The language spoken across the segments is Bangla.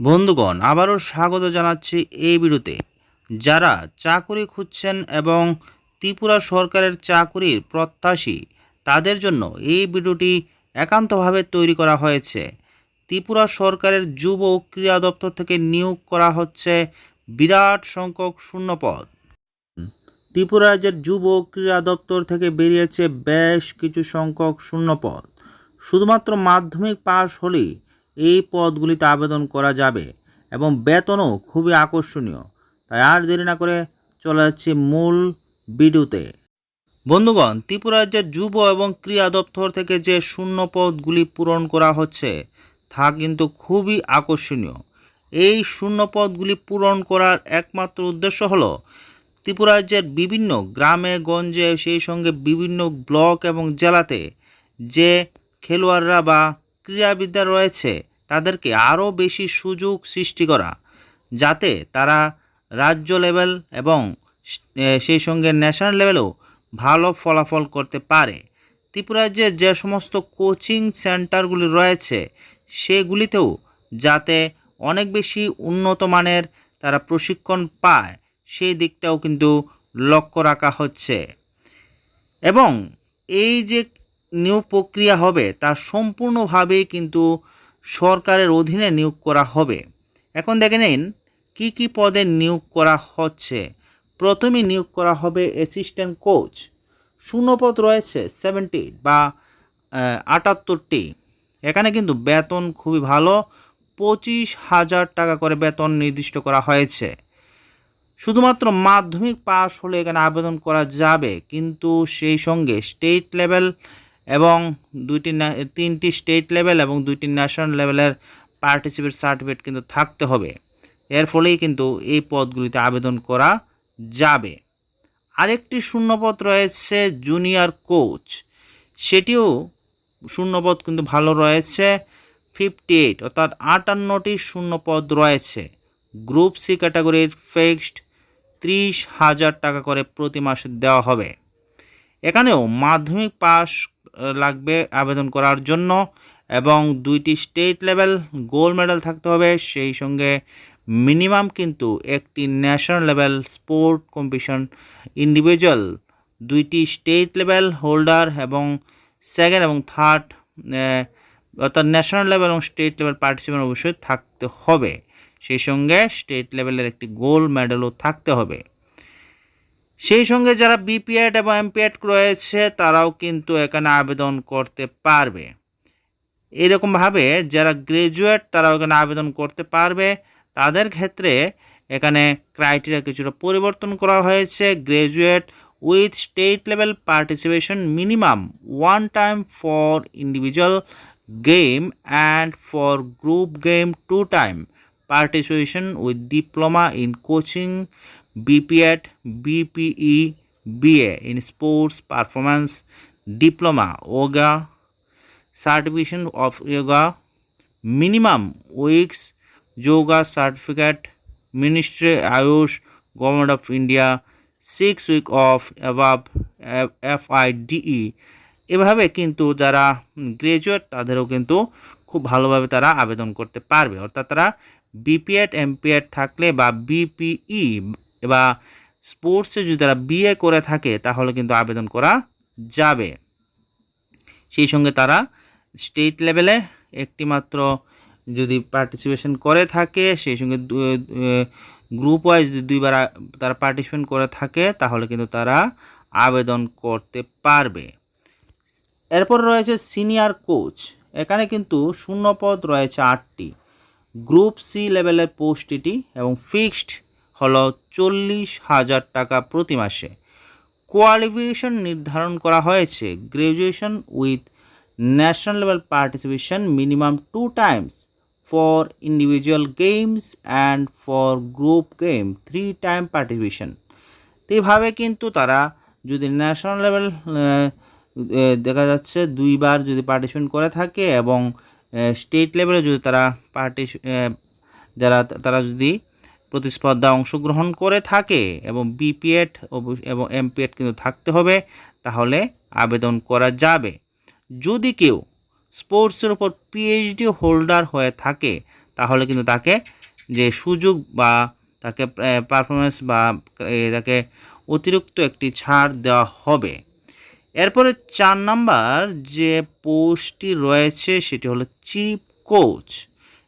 বন্ধুগণ, আবারও স্বাগত জানাচ্ছি এই ভিডিওতে যারা চাকুরি খুঁজছেন এবং ত্রিপুরা সরকারের চাকুরির প্রত্যাশী, তাদের জন্য এই ভিডিওটি একান্তভাবে তৈরি করা হয়েছে। ত্রিপুরা সরকারের যুব ও ক্রীড়া দপ্তর থেকে নিয়োগ করা হচ্ছে বিরাট সংখ্যক শূন্যপদ। ত্রিপুরা রাজ্যের যুব ও ক্রীড়া দপ্তর থেকে বেরিয়েছে বেশ কিছু সংখ্যক শূন্যপদ। শুধুমাত্র মাধ্যমিক পাশ হলেই এই পদগুলিতে আবেদন করা যাবে এবং বেতনও খুবই আকর্ষণীয়। তাই আর দেরি না করে চলে যাচ্ছি মূল ভিডিওতে। বন্ধুগণ, ত্রিপুরা রাজ্যের যুব এবং ক্রীড়া দপ্তর থেকে যে শূন্য পদগুলি পূরণ করা হচ্ছে, তা কিন্তু খুবই আকর্ষণীয়। এই শূন্য পদগুলি পূরণ করার একমাত্র উদ্দেশ্য হলো, ত্রিপুরা রাজ্যের বিভিন্ন গ্রামে, গঞ্জে, সেই সঙ্গে বিভিন্ন ব্লক এবং জেলাতে যে খেলোয়াড়রা বা ক্রীড়াবিদরা রয়েছে তাদেরকে আরও বেশি সুযোগ সৃষ্টি করা, যাতে তারা রাজ্য লেভেল এবং সেই সঙ্গে ন্যাশনাল লেভেলেও ভালো ফলাফল করতে পারে। ত্রিপুরা রাজ্যের যে সমস্ত কোচিং সেন্টারগুলি রয়েছে, সেগুলিতেও যাতে অনেক বেশি উন্নত মানের তারা প্রশিক্ষণ পায়, সেই দিকটাও কিন্তু লক্ষ্য রাখা হচ্ছে। এবং এই যে নিয়োগ প্রক্রিয়া হবে, তা সম্পূর্ণভাবেই কিন্তু সরকারের অধীনে নিয়োগ করা হবে। এখন দেখে নিন, কী কী পদে নিয়োগ করা হচ্ছে। প্রথমে নিয়োগ করা হবে অ্যাসিস্ট্যান্ট কোচ শূন্যপদ রয়েছে সেভেন্টি বা আটাত্তরটি। এখানে কিন্তু বেতন খুবই ভালো, পঁচিশ হাজার টাকা করে বেতন নির্দিষ্ট করা হয়েছে। শুধুমাত্র মাধ্যমিক পাস হলে এখানে আবেদন করা যাবে, কিন্তু সেই সঙ্গে স্টেট লেভেল এবং দুইটি তিনটি স্টেট লেভেল এবং দুইটি ন্যাশনাল লেভেলের পার্টিসিপেট সার্টিফিকেট কিন্তু থাকতে হবে। এর ফলেই কিন্তু এই পদগুলিতে আবেদন করা যাবে। আরেকটি শূন্যপদ রয়েছে জুনিয়র কোচ সেটিও শূন্যপদ কিন্তু ভালো রয়েছে। ফিফটি এইট অর্থাৎ আটান্নটি শূন্যপদ রয়েছে। গ্রুপ সি ক্যাটাগরির ফিক্সড ত্রিশ হাজার টাকা করে প্রতি মাসে দেওয়া হবে। এখানেও মাধ্যমিক পাস লাগবে আবেদন করার জন্য এবং দুইটি স্টেট লেভেল গোল্ড মেডেল থাকতে হবে। সেই সঙ্গে মিনিমাম কিন্তু একটি national level sport competition individual দুইটি স্টেট লেভেল হোল্ডার এবং সেকেন্ড এবং থার্ড অর্থাৎ ন্যাশনাল লেভেল এবং স্টেট লেভেল পার্টিসিপেন্ট অবশ্যই থাকতে হবে। সেই সঙ্গে স্টেট লেভেলের একটি গোল্ড মেডেলও থাকতে হবে। সেই সঙ্গে যারা বিপিএড এবং এমপিএড রয়েছে, তারাও কিন্তু এখানে আবেদন করতে পারবে। এরকমভাবে যারা গ্রাজুয়েট, তারাও এখানে আবেদন করতে পারবে। তাদের ক্ষেত্রে এখানে ক্রাইটেরিয়া কিছুটা পরিবর্তন করা হয়েছে। Graduate with state level participation minimum one time for individual game and for group game two time participation with diploma in coaching BPEd BPE BA in sports performance diploma yoga certification of yoga minimum weeks yoga certificate ministry AYUSH government of India six week of অ্যাভাব FIDE এভাবে কিন্তু যারা গ্রাজুয়েট তাদেরও কিন্তু খুব ভালোভাবে তারা আবেদন করতে পারবে। অর্থাৎ তারা বিপিএড এমপিএড থাকলে বা বিপিই বা স্পোর্টসে যদি তারা বিএ করে থাকে, তাহলে কিন্তু আবেদন করা যাবে। সেই সঙ্গে তারা স্টেট লেভেলে একটি মাত্র যদি পার্টিসিপেশন করে থাকে, সেই সঙ্গে গ্রুপ ওয়াইজ যদি দুইবার তারা পার্টিসিপেট করে থাকে, তাহলে কিন্তু তারা আবেদন করতে পারবে। এরপর রয়েছে সিনিয়র কোচ এখানে কিন্তু শূন্যপদ রয়েছে আটটি। গ্রুপ সি লেভেলের পোস্ট এটি এবং ফিক্সড হলো চল্লিশ হাজার টাকা প্রতি মাসে। কোয়ালিফিকেশন নির্ধারণ করা হয়েছে। Graduation with national level participation minimum two times for individual games and for group game three time participation তো এইভাবে কিন্তু তারা যদি ন্যাশনাল লেভেল দেখা যাচ্ছে দুইবার যদি পার্টিসিপেট করে থাকে এবং স্টেট লেভেলে যদি তারা পার্টি যারা, তারা যদি প্রতিস্পর্ধা অংশগ্রহণ করে থাকে এবং বিপিএড এবং এমপিএড কিন্তু থাকতে হবে, তাহলে আবেদন করা যাবে। যদি কেউ স্পোর্টসের উপর পিএইচডি হোল্ডার হয়ে থাকে, তাহলে কিন্তু তাকে যে সুযোগ বা তাকে পারফরমেন্স বা তাকে অতিরিক্ত একটি ছাড় দেওয়া হবে। এরপরে চার নাম্বার যে পোস্টটি রয়েছে, সেটি হলো চিফ কোচ।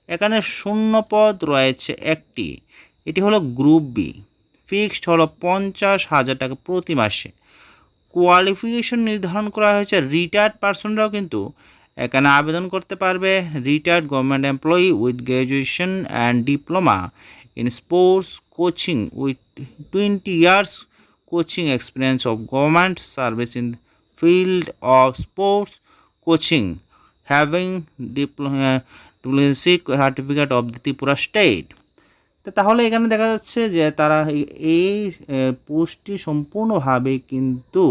এখানে শূন্য পদ রয়েছে একটি। এটি হলো গ্রুপ বি। ফিক্সড হলো পঞ্চাশ হাজার টাকা প্রতি মাসে। কোয়ালিফিকেশন নির্ধারণ করা হয়েছে রিটায়ার্ড পার্সনরাও কিন্তু এখানে আবেদন করতে পারবে। Retired government employee with graduation and diploma in sports coaching with twenty years coaching experience of government service in field of sports coaching having diplomacy certificate of the Tripura state. তাহলে এখানে দেখা যাচ্ছে যে তারা এই- পোস্টটি সম্পূর্ণভাবে কিন্তু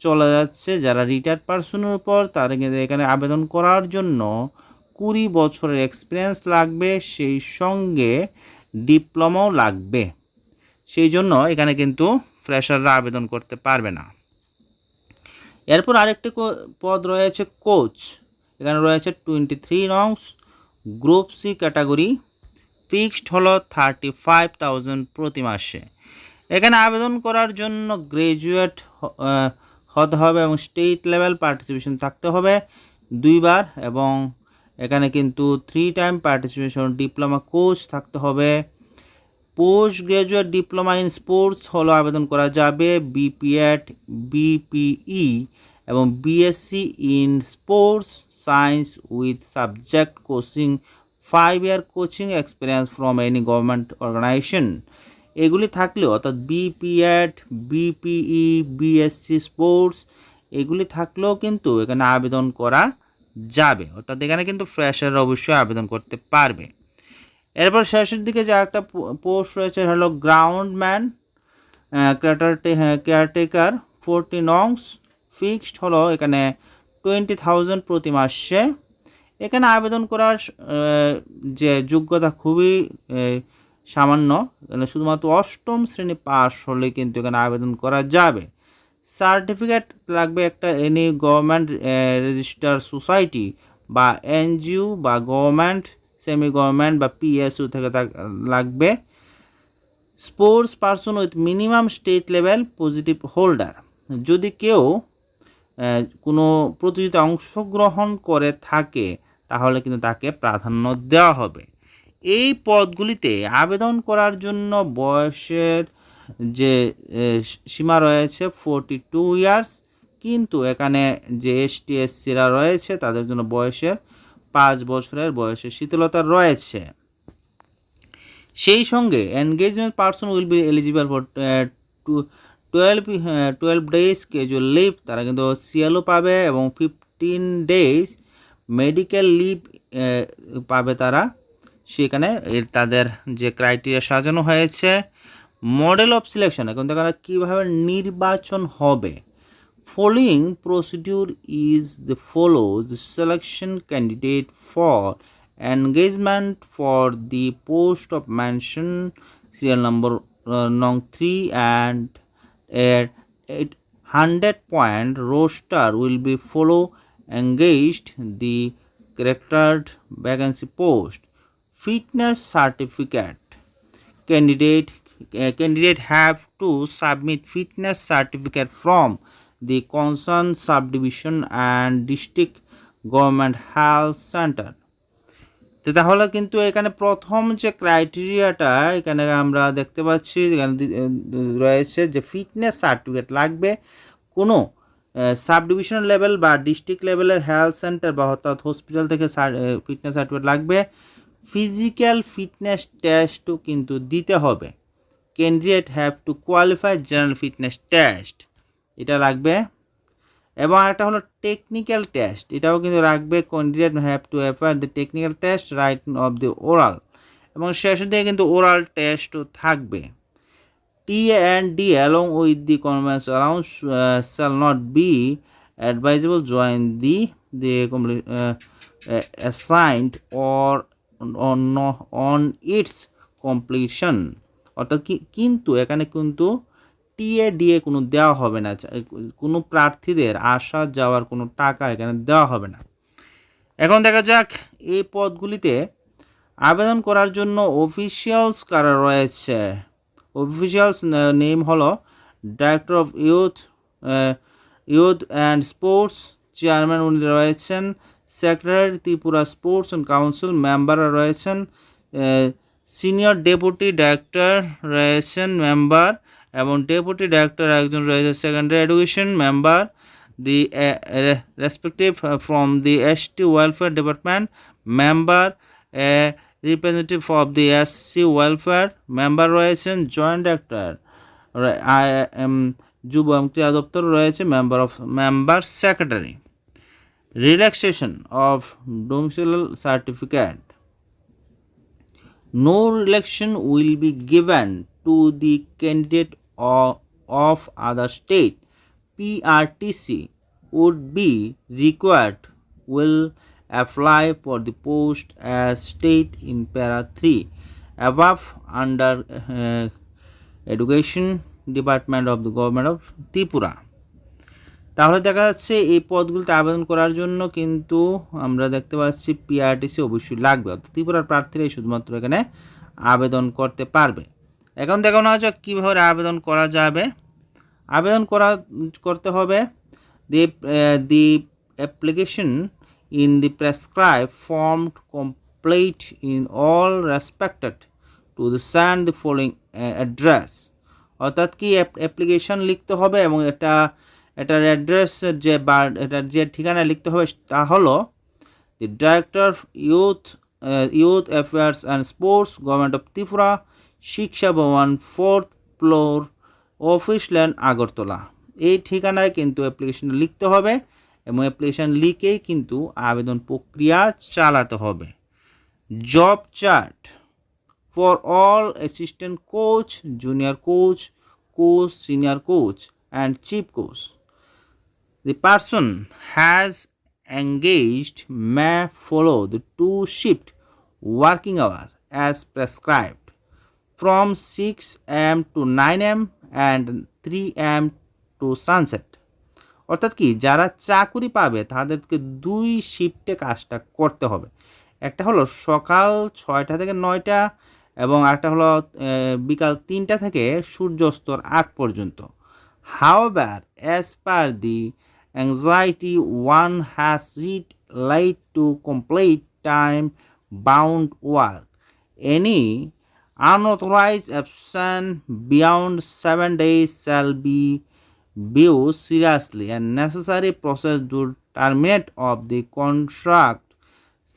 চলে যাচ্ছে যারা রিটায়ার্ড পার্সনের উপর। তারা কিন্তু এখানে আবেদন করার জন্য কুড়ি বছরের এক্সপিরিয়েন্স লাগবে, সেই সঙ্গে ডিপ্লোমাও লাগবে। সেই জন্য এখানে কিন্তু ফ্রেশাররা আবেদন করতে পারবে না। এরপর আরেকটি পদ রয়েছে কোচ এখানে রয়েছে twenty three রংস group C category fixed হলো থার্টি ফাইভ থাউজেন্ড প্রতি মাসে। এখানে আবেদন করার জন্য গ্রাজুয়েট হতে হবে এবং স্টেট লেভেল পার্টিসিপেশন থাকতে হবে দুইবার এবং এখানে কিন্তু three time participation diploma coach থাকতে হবে। Post graduate diploma in sports হলো আবেদন করা যাবে বিপিএড বিপিই এবং BSc in sports science with subject coaching five year coaching experience from any government organisation এগুলি থাকলেও অর্থাৎ বিপিএড বিপিই বিএসসি স্পোর্টস এগুলি থাকলেও কিন্তু এখানে আবেদন করা যাবে। অর্থাৎ এখানে কিন্তু ফ্রেশার অবশ্যই আবেদন করতে পারবে। এরপর শেষের দিকে যে একটা পোস্ট রয়েছে হলো ground man caretaker forty নংস fixed হলো। এখানে টোয়েন্টি থাউজেন্ড প্রতি মাসে এখানে আবেদন করার যে যোগ্যতা খুবই সামান্য এখানে শুধুমাত্র অষ্টম শ্রেণি পাস হলে কিন্তু এখানে আবেদন করা যাবে। সার্টিফিকেট লাগবে একটা এনি গভর্নমেন্ট রেজিস্টার সোসাইটি বা এনজিও বা গভর্নমেন্ট সেমি গভর্নমেন্ট বা পিএসইউ থেকে লাগবে। Sports person with minimum state level positive holder. যদি কেউ কোনো প্রতিযোগিতা অংশগ্রহণ করে থাকে তাহলে কিন্তু তাকে প্রাধান্য দেওয়া হবে। এই পদগুলিতে আবেদন করার জন্য বয়সের যে সীমা রয়েছে ফোরটি টু ইয়ার্স কিন্তু এখানে যে এসটি এসসিরা রয়েছে, তাদের জন্য বয়সের পাঁচ বছরের বয়সের শীতলতা রয়েছে। সেই সঙ্গে engagement person will be eligible for two twelve twelve days casual leave তারা কিন্তু সিএলও পাবে এবং ফিফটিন ডেজ মেডিকেল লিভ পাবে তারা সেখানে তাদের যে ক্রাইটেরিয়া সাজানো হয়েছে মডেল অফ সিলেকশন এখন তারা কীভাবে নির্বাচন হবে following procedure is the follows the selection candidate for engagement for the post of mention serial number uh, nong 3 and at 100 point roster will be follow engaged the charactered vacancy post fitness certificate candidate uh, candidate have to submit fitness certificate from the concerned subdivision and district government health center তো তাহলে কিন্তু এখানে প্রথম যে ক্রাইটেরিয়াটা এখানে আমরা দেখতে পাচ্ছি রয়েছে যে ফিটনেস সার্টিফিকেট লাগবে কোনো সাব ডিভিশন লেভেল বা ডিস্ট্রিক্ট লেভেলের হেলথ সেন্টার বা অর্থাৎ হসপিটাল থেকে ফিটনেস সার্টিফিকেট লাগবে। ফিজিক্যাল ফিটনেস টেস্টও কিন্তু দিতে হবে। Candidate have to qualify general fitness test. এটা লাগবে। এবং একটা হলো টেকনিক্যাল টেস্ট। এটাও কিন্তু রাখবে candidate have to appear the technical test write of the oral. এবং শেষের দিকে কিন্তু ওরাল টেস্টও থাকবে। T and D along with the conveyance allowance shall not be advisable join the the assigned or on its completion অর্থাৎ কি, কিন্তু এখানে কিন্তু টিএ ডিএ কোনো দেওয়া হবে না। কোনো প্রার্থীদের আসা যাওয়ার কোনো টাকা এখানে দেওয়া হবে না। এখন দেখা যাক এই পদগুলিতে আবেদন করার জন্য অফিসিয়ালস কারা রয়েছে। অফিসিয়ালস নেম হলো director of youth youth and sports chairman উনি রয়েছেন। Secretary Tripura sports and council মেম্বাররা রয়েছেন। সিনিয়র ডেপুটি ডাইরেক্টর রয়েছেন মেম্বার এবং ডেপুটি ডাইরেক্টর একজন রয়েছে secondary education member the respective from the S T welfare department member representative of the S C welfare member রয়েছেন জয়েন্ট ডাইরেক্টর যুব এবং দপ্তর রয়েছে member of member secretary relaxation of domicile certificate no election will be given to the candidate of, of other state. Prtc would be required. Will apply for the post as state in para 3 above under uh, education department of the government of tripura. তাহলে দেখা যাচ্ছে এই পদগুলিতে আবেদন করার জন্য কিন্তু আমরা দেখতে পাচ্ছি পিআরটিসি অবশ্যই লাগবে। অর্থাৎ ত্রিপুরার প্রার্থীরাই শুধুমাত্র এখানে আবেদন করতে পারবে। এখন দেখো না যাক কীভাবে আবেদন করা যাবে। আবেদন করা করতে হবে। The the application in the prescribe form complete in all respected to the send the following address অর্থাৎ কি অ্যাপ্লিকেশন লিখতে হবে এবং এটা, এটার অ্যাড্রেস যে বা, এটার যে ঠিকানা লিখতে হবে তা হলো the director youth youth affairs and sports government of Tripura Shiksha Bhavan fourth floor office lane Agartala এই ঠিকানায় কিন্তু অ্যাপ্লিকেশন লিখতে হবে। এবং অ্যাপ্লিকেশান লিখেই কিন্তু আবেদন প্রক্রিয়া চালাতে হবে। Job chart for all assistant coach junior coach coach senior coach and chief coach the person has engaged ম্যা follow the to shift working hour as prescribed from six AM to nine AM and three AM to sunset অর্থাৎ কি, যারা চাকুরি পাবে, তাদেরকে দুই শিফটে কাজটা করতে হবে। একটা হলো সকাল ছয়টা থেকে নয়টা এবং একটা হলো বিকাল তিনটা থেকে সূর্যস্তর আগ পর্যন্ত। How bear as per the anxiety one has read light to complete time bound work any unauthorise absent beyond seven days shall be view seriously and necessary process to terminate of the contract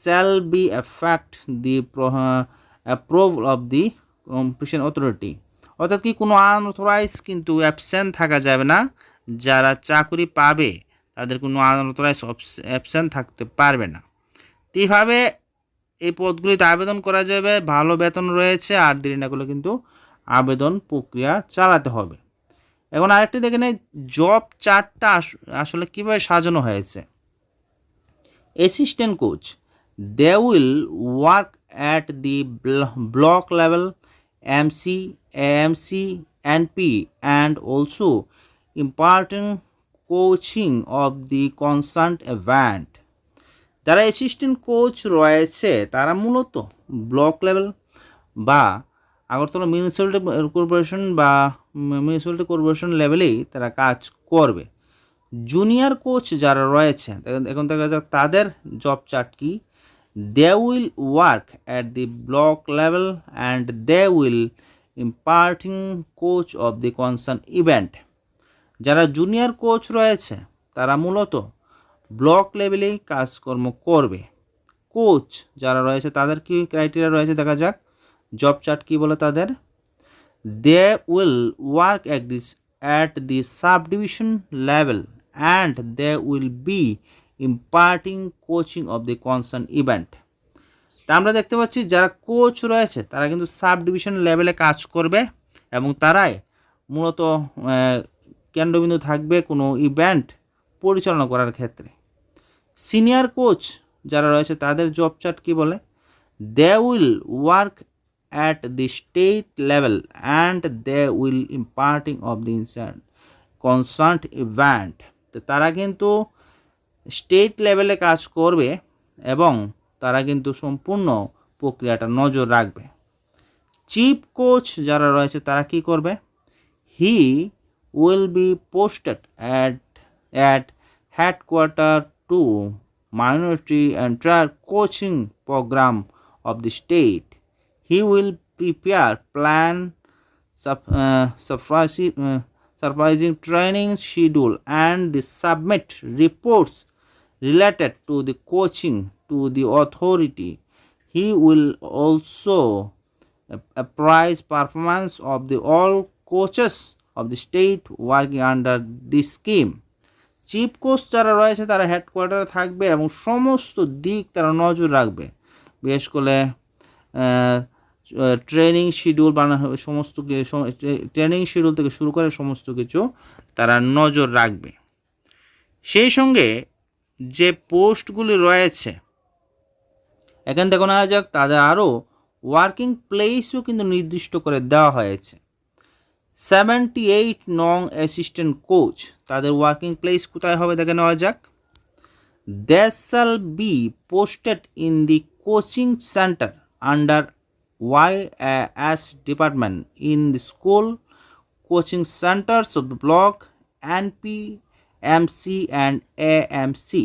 shall be affect the uh, approval of the competition authority. অর্থাৎ কি কোনো আনঅথরাইজ কিন্তু অ্যাবসেন্ট থাকা যাবে না। যারা চাকরি পাবে তাদের কোনো আনঅথরাইজ অ্যাবসেন্ট থাকতে পারবে না। কীভাবে এই পদগুলিতে আবেদন করা যাবে। ভালো বেতন রয়েছে আর দেরি নাগুলো কিন্তু আবেদন প্রক্রিয়া চালাতে হবে। এখন আরেকটি দেখে নেই জব চার্টটা আসলে কীভাবে সাজানো হয়েছে। Assistant coach they will work at the block level MC AMC NP and also imparting coaching of the concert event যারা অ্যাসিস্ট্যান্ট কোচ রয়েছে, তারা মূলত ব্লক লেভেল বা আগরতলা মিউনিসিপ্যালিটি কর্পোরেশন বা মিউনিসিপ্যালিটি কর্পোরেশন লেভেলেই তারা কাজ করবে। জুনিয়র কোচ যারা রয়েছে এখন দেখা যাক তাদের জব চার্ট কি। They will work at the block level and they will imparting coach of the concern event যারা জুনিয়র কোচ রয়েছে, তারা মূলত ব্লক লেভেলেই কাজকর্ম করবে। কোচ যারা রয়েছে, তাদের কি ক্রাইটেরিয়া রয়েছে দেখা যাক। জব চার্ট কি বলে তাদের? Will work at this at the subdivision level and they will be imparting coaching of the concern event তা আমরা দেখতে পাচ্ছি যারা কোচ রয়েছে, তারা কিন্তু সাব ডিভিশন লেভেলে কাজ করবে এবং তারাই মূলত কেন্দ্রবিন্দু থাকবে কোনো ইভেন্ট পরিচালনা করার ক্ষেত্রে। সিনিয়র কোচ যারা রয়েছে, তাদের জব চার্ট কী বলে? They will work at the state level and they will imparting of the insert concert event তো তারা কিন্তু স্টেট লেভেলে কাজ করবে এবং তারা কিন্তু সম্পূর্ণ প্রক্রিয়াটা নজর রাখবে। চিফ কোচ যারা রয়েছে তারা কি করবে? He will be posted at at headquarter to minority entire coaching program of the state. He will prepare plan uh, surprising, uh, surprising training schedule and the submit reports related to the coaching to the authority. He will also ap- apprise performance of the all coaches of the state working under this scheme. Chief coach যারা রয়েছে তারা হেডকোয়ার্টারে থাকবে এবং সমস্ত দিক তারা নজর রাখবে বিশেষ করে ট্রেনিং শিডিউল বানানো হবে, সমস্ত ট্রেনিং শিডিউল থেকে শুরু করে সমস্ত কিছু তারা নজর রাখবে। সেই সঙ্গে যে পোস্টগুলি রয়েছে, এখান থেকে নেওয়া যাক, তাদের আরও ওয়ার্কিং প্লেসও কিন্তু নির্দিষ্ট করে দেওয়া হয়েছে। সেভেন্টি এইট নং অ্যাসিস্ট্যান্ট কোচ তাদের ওয়ার্কিং প্লেস কোথায় হবে দেখে নেওয়া যাক। They shall be posted in the coaching centre under in the school coaching centres of the block N P M C and A M C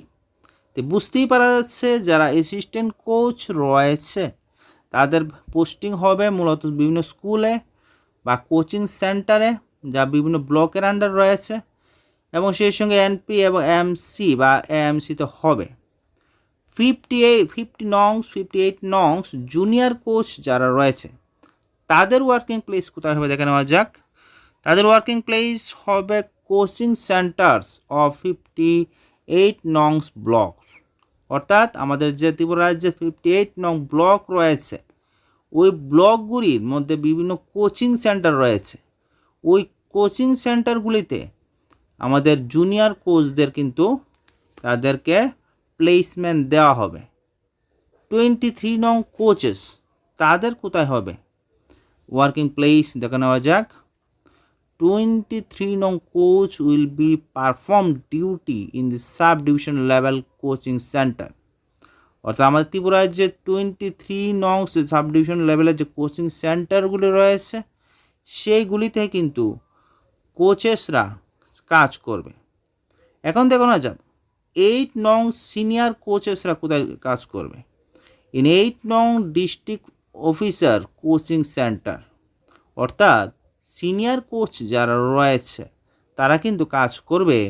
তো বুঝতেই পারা যাচ্ছে যারা অ্যাসিস্ট্যান্ট কোচ রয়েছে, তাদের পোস্টিং হবে মূলত বিভিন্ন স্কুলে বা কোচিং সেন্টারে যা বিভিন্ন ব্লকের আন্ডার রয়েছে। এবং সেই সঙ্গে এনপি এবং এমসি বা এএমসিতে হবে। Fifty eight fifty নংস fifty eight নংস junior coach যারা রয়েছে, তাদের ওয়ার্কিং প্লেস কোথায় হবে দেখে নেওয়া যাক। তাদের ওয়ার্কিং প্লেস হবে coaching centres of fifty eight নংস blocks অর্থাৎ আমাদের যে ত্রিপুরা রাজ্যে ফিফটি এইট নং ব্লক রয়েছে, ওই ব্লকগুলির মধ্যে বিভিন্ন কোচিং সেন্টার রয়েছে। ওই কোচিং সেন্টারগুলিতে আমাদের জুনিয়র কোচদের কিন্তু তাদেরকে প্লেসমেন্ট দেওয়া হবে। টোয়েন্টি থ্রি নং কোচেস তাদের কোথায় হবে? ওয়ার্কিং প্লেস দেখে নেওয়া যাক। টোয়েন্টি থ্রি নং coach will be perform duty in the sub division level coaching centre অর্থাৎ আমাদের ত্রিপুরার যে টোয়েন্টি থ্রি নং সাব ডিভিশন লেভেলের যে কোচিং সেন্টারগুলি রয়েছে, সেইগুলিতে কিন্তু কোচেসরা কাজ করবে। এখন দেখো না যাক। এইট নং সিনিয়র কোচেসরা কোথায় কাজ করবে? ইন এইট নং ডিস্ট্রিক্ট অফিসার কোচিং সেন্টার অর্থাৎ সিনিয়র কোচ যারা রয়েছে, তারা কিন্তু কাজ করবে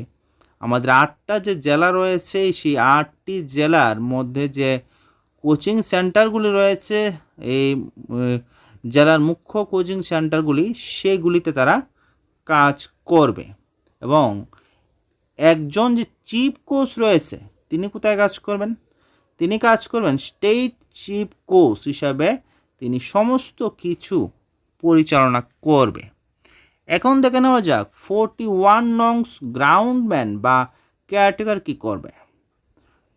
আমাদের আটটা যে জেলা রয়েছে, সেই আটটি জেলার মধ্যে যে কোচিং সেন্টারগুলি রয়েছে, এই জেলার মুখ্য কোচিং সেন্টারগুলি সেগুলিতে তারা কাজ করবে। এবং একজন যে চিফ কোচ রয়েছে, তিনি কোথায় কাজ করবেন? তিনি কাজ করবেন স্টেট চিফ কোচ হিসাবে তিনি সমস্ত কিছু পরিচালনা করবে। এখন দেখে নেওয়া যাক, ফোরটি ওয়ান নংস গ্রাউন্ডম্যান বা কেয়ারটেকার কী করবে?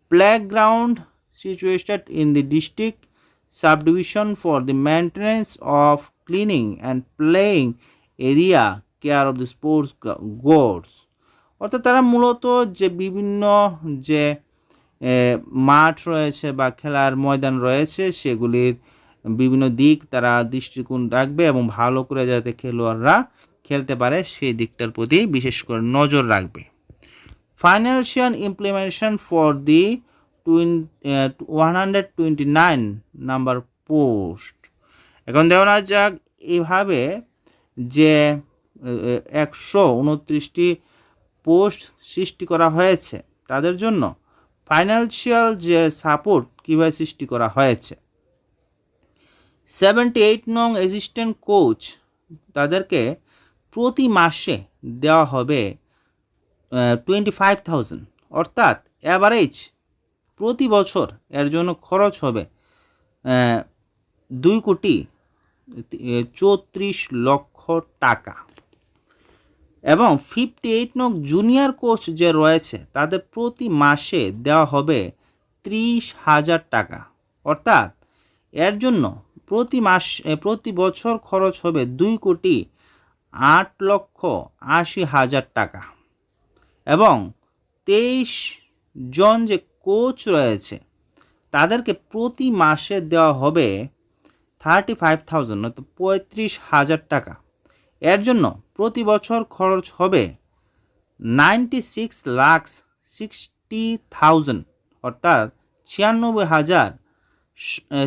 Playground situated in the district subdivision for the maintenance of cleaning and playing area, care of the sports gods অর্থাৎ তারা মূলত যে বিভিন্ন যে মাঠ রয়েছে বা খেলার ময়দান রয়েছে, সেগুলির বিভিন্ন দিক তারা দৃষ্টিকোণ রাখবে এবং ভালো করে যাতে খেলোয়াড়রা খেলতে পারে, সেই দিকটার প্রতি বিশেষ করে নজর রাখবে। Financial implementation for the one hundred twenty nine number post এখন দেওয়া যাক, এভাবে যে একশো উনত্রিশটি পোস্ট সৃষ্টি করা হয়েছে তাদের জন্য। ফাইন্যান্সিয়াল যে সাপোর্ট কীভাবে সৃষ্টি করা হয়েছে। সেভেন্টি এইট নং অ্যাসিস্ট্যান্ট কোচ তাদেরকে প্রতি মাসে দেওয়া হবে টোয়েন্টি ফাইভ থাউজেন্ড অর্থাৎ অ্যাভারেজ প্রতি বছর এর জন্য খরচ হবে দুই কোটি চৌত্রিশ লক্ষ টাকা। এবং ফিফটি এইট নং জুনিয়র কোচ যে রয়েছে, তাদের প্রতি মাসে দেওয়া হবে ত্রিশ হাজার টাকা। অর্থাৎ এর জন্য প্রতি মাস প্রতি বছর খরচ হবে দুই কোটি আট লক্ষ আশি হাজার টাকা। এবং তেইশ জন যে কোচ রয়েছে, তাদেরকে প্রতি মাসে দেওয়া হবে থার্টি ফাইভ থাউজেন্ড পঁয়ত্রিশ হাজার টাকা। এর জন্য প্রতি বছর খরচ হবে ninety six lakh sixty thousand, অর্থাৎ ছিয়ানব্বই হাজার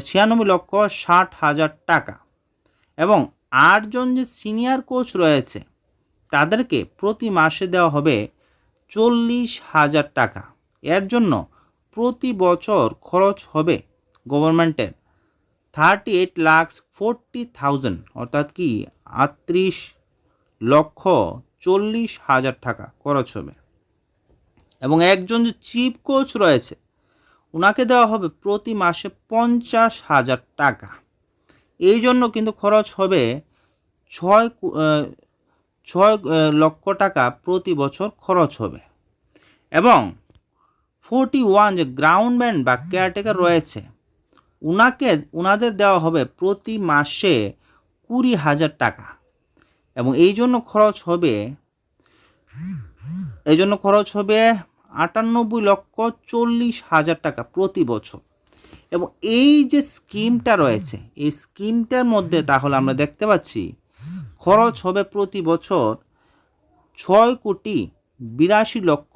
ছিয়ানব্বই লক্ষ ষাট হাজার টাকা। এবং আটজন যে সিনিয়র কোচ রয়েছে, তাদেরকে প্রতি মাসে দেওয়া হবে চল্লিশ হাজার টাকা। এর জন্য প্রতি বছর খরচ হবে গভর্নমেন্টের thirty eight lakh forty thousand অর্থাৎ কি আটত্রিশ লক্ষ চল্লিশ হাজার টাকা খরচ হবে। এবং একজন যে চিফ কোচ রয়েছে ওনাকে দেওয়া হবে প্রতি মাসে পঞ্চাশ হাজার টাকা। এই জন্য কিন্তু খরচ হবে ছয় ছয় লক্ষ টাকা প্রতি বছর খরচ হবে। এবং ফোরটি ওয়ান যে গ্রাউন্ড ব্যান্ড বা কেয়ারটেকার রয়েছে উনাকে, উনাদের দেওয়া হবে প্রতি মাসে কুড়ি হাজার টাকা। এবং এই জন্য খরচ হবে, এই জন্য খরচ হবে আটানব্বই লক্ষ চল্লিশ হাজার টাকা প্রতি বছর। এবং এই যে স্কিমটা রয়েছে, এই স্কিমটার মধ্যে তাহলে আমরা দেখতে পাচ্ছি, খরচ হবে প্রতি বছর ছয় কোটি বিরাশি লক্ষ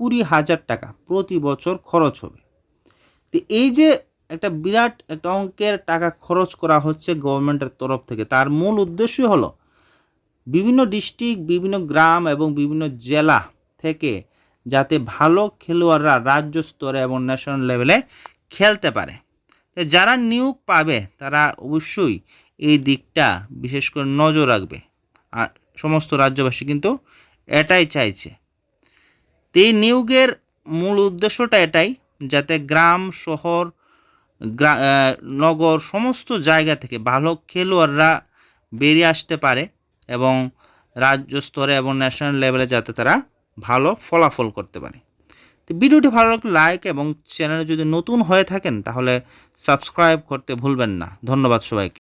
কুড়ি হাজার টাকা প্রতি বছর খরচ হবে। তো এই যে একটা বিরাট একটা অঙ্কের টাকা খরচ করা হচ্ছে গভর্নমেন্টের তরফ থেকে। তার মূল উদ্দেশ্যই হলো, বিভিন্ন ডিস্ট্রিক্ট, বিভিন্ন গ্রাম এবং বিভিন্ন জেলা থেকে যাতে ভালো খেলোয়াড়রা রাজ্য স্তরে এবং ন্যাশনাল লেভেলে খেলতে পারে। যারা নিয়োগ পাবে, তারা অবশ্যই এই দিকটা বিশেষ করে নজর রাখবে। আর সমস্ত রাজ্যবাসী কিন্তু এটাই চাইছে। তো এই নিয়োগের মূল উদ্দেশ্যটা এটাই, যাতে গ্রাম, শহর নগর সমস্ত জায়গা থেকে ভালো খেলোয়াড়রা বেরিয়ে আসতে পারে এবং রাজ্য স্তরে এবং ন্যাশনাল লেভেলে যাতে তারা ভালো ফলাফল করতে পারে। তো ভিডিওটি ভালো লাগলে লাইক এবং চ্যানেলে যদি নতুন হয়ে থাকেন তাহলে সাবস্ক্রাইব করতে ভুলবেন না। ধন্যবাদ সবাইকে।